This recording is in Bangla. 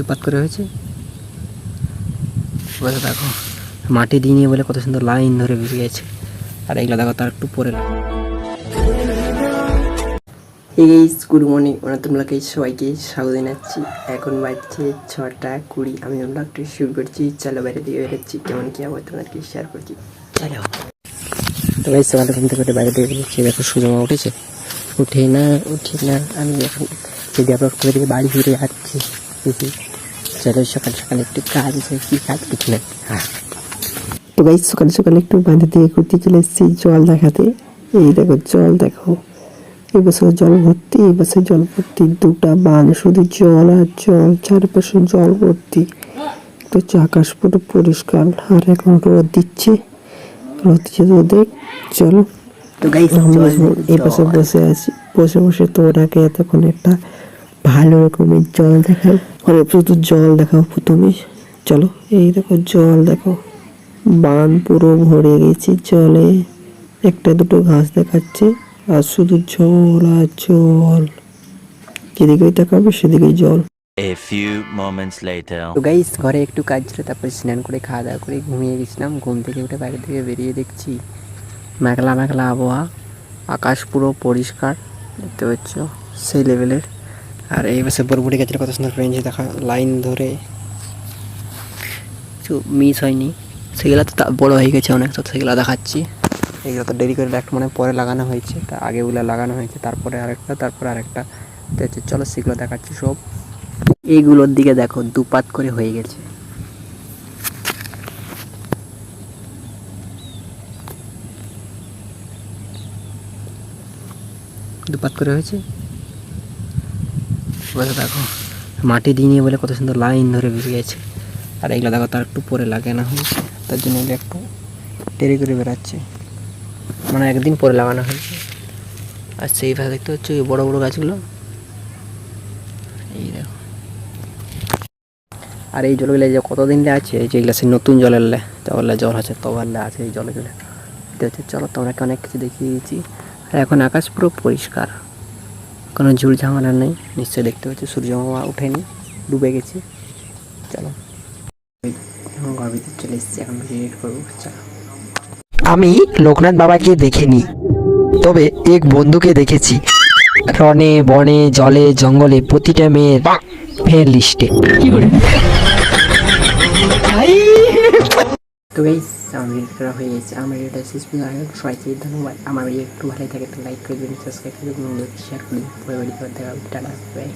দুপাত করে হয়েছে। বসে দেখো, মাটি দিয়ে নিয়ে বলে কত সুন্দর লাইন ধরে বেরিয়ে গেছে। আর এগুলো দেখো তার একটু পরে এই গুড মর্নিং ওরা তোমরাকে সবাইকে স্বাগত জানাচ্ছি। এখন বাজছে ছটা কুড়ি। আমি ব্লগটি শুরু করছি। চলো বাইরে দিয়ে বেরোচ্ছি কেমন কি আবার তোমাদেরকে শেয়ার করছি। চলো। তো ভাই সকালে ঘুম থেকে বাইরে দিয়ে বেরোচ্ছি দেখো সুজমা উঠেছে। উঠে না উঠে না। আমি এখন যদি আপলোড করে দিয়ে বাড়ি ফিরে যাচ্ছি। চলো সকাল সকালে একটু কাজ আছে কি কাজ কিছু নেই হ্যাঁ। তো ভাই সকালে সকালে একটু বাঁধে দিয়ে ঘুরতে চলে এসেছি জল দেখাতে। এই দেখো জল দেখো। এই বছর জল ভর্তি এই বছর জল ভর্তি। দুটা বান শুধু জল আর জল চারপাশে জল ভর্তি। তো আকাশ পুরো পরিষ্কার আর এখন রোদ দিচ্ছে। রোদ দিচ্ছে রোদে চলো। তো গাইস এই বসে আছি বসে বসে তোরাকে এতক্ষণ একটা ভালো রকমের জল দেখাও। মানে শুধু জল দেখাও প্রথমে। চলো এই দেখো জল দেখো। বান পুরো ভরে গেছে জলে। একটা দুটো ঘাস দেখাচ্ছে আর শুধু জল আর জল। যেদিকেই তাকাবে সেদিকেই জল। A few moments later. তো গাইস ঘরে একটু কাজ ছিল তারপরে স্নান করে খাওয়া দাওয়া করে ঘুমিয়ে গেছিলাম। ঘুম থেকে উঠে বাইরে থেকে বেরিয়ে দেখছি মেঘলা মেঘলা আবহাওয়া। আকাশ পুরো পরিষ্কার দেখতে পাচ্ছ সেই লেভেলের আর এই পাশে বরবুটি গাছের কত সুন্দর রেঞ্জ দেখা লাইন ধরে। কিছু মিস হয়নি। সেগুলো তো বড় হয়ে গেছে অনেক তো সেগুলো দেখাচ্ছি। এগুলো তো দেরি করে একটা মানে পরে লাগানো হয়েছে তা আগেগুলো লাগানো হয়েছে তারপরে আরেকটা তারপরে আরেকটা। তো চলো সেগুলো দেখাচ্ছি সব। এইগুলোর দিকে দেখো দুপাত করে হয়ে গেছে। দুপাত করে হয়েছে? বসে দেখো মাটি দিয়ে নিয়ে বলে কত সুন্দর লাইন ধরে বেরিয়েছে আর এগুলো দেখো, তার একটু পরে লাগানো হয়েছে। তার জন্য এগুলো একটু দেরি করে বেড়াচ্ছে। মানে একদিন পরে লাগানো হয়েছে। আর সেই দেখতে হচ্ছে ওই বড়ো বড়ো গাছগুলো। এই দেখো। আর এই জলগুলো যে কতদিন আছে, এই যেগুলো সেই নতুন জলের লে তবলে জল আছে, তবলে আছে এই জলগুলো। হচ্ছে চলো তোমাকে অনেক কিছু দেখিয়ে দিয়েছি আর এখন আকাশ পুরো পরিষ্কার। কোনো ঝুড় ঝামেলা নেই। নিশ্চয়ই দেখতে পাচ্ছি, সূর্য মামা ওঠেনি, ডুবে গেছে। চলো। চলে এসেছি, এখন করব। চলো। আমি লোকনাথ বাবাকে দেখিনি, তবে এক বন্ধুকে দেখেছি। রনে বনে, জলে, জঙ্গলে প্রতিটা মেয়ের ফের লিস্টে তো এই আমার ভিডিওটা হয়ে গেছে। আমার এটা শেষ পর্যন্ত সবাইকে ধন্যবাদ। আমার একটু ভালো থাকে, তো লাইক করে দিন সাবস্ক্রাইব করে দিন শেয়ার করে দিন পরে ভিডিও দেখা হবে। Tata bye